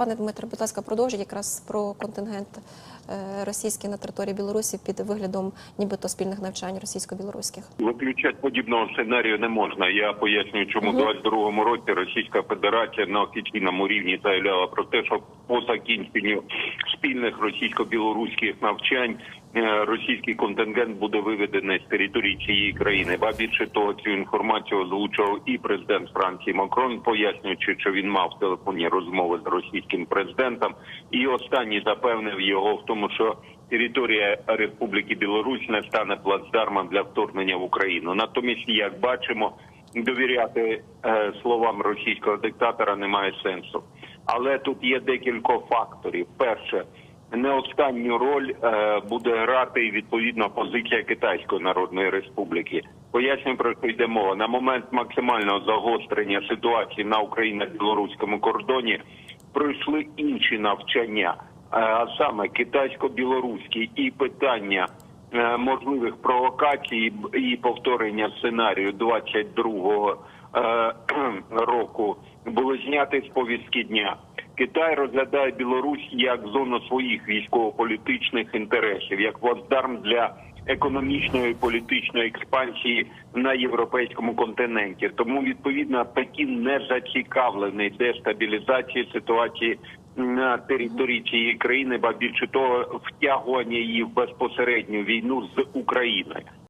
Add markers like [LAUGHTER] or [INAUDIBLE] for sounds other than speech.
Пане Дмитре, будь ласка, продовжіть якраз про контингент е, російський на території Білорусі під виглядом нібито спільних навчань російсько-білоруських. Виключати подібного сценарію не можна. Я пояснюю, чому угу. 22-му році Російська Федерація на офіційному рівні заявляла про те, що по закінченню спільних російсько-білоруських навчань е, російський контингент буде виведений з території цієї країни. Ба більше того, цю інформацію озвучував і президент Франції Макрон, пояснюючи, що він мав телефонні розмови з російським президентом, і останній запевнив його в тому, що територія Республіки Білорусь не стане плацдармом для вторгнення в Україну. Натомість, як бачимо, довіряти е, словам російського диктатора немає сенсу. Але тут є декілька факторів. Перше, не останню роль е, буде грати відповідно позиція Китайської Народної Республіки. Пояснюю про що йде мова. На момент максимального загострення ситуації на україно-білоруському кордоні пройшли інші навчання, е, а саме китайсько-білоруські і питання е, можливих провокацій і повторення сценарію 22-го е, [CLEARS THROAT] року були зняті з повістки дня. Китай розглядає Білорусь як зону своїх військово-політичних інтересів, як плацдарм для економічної і політичної експансії на європейському континенті. Тому відповідно Пекін не зацікавлений дестабілізації ситуації на території цієї країни, ба більше того, втягування її в безпосередню війну з Україною.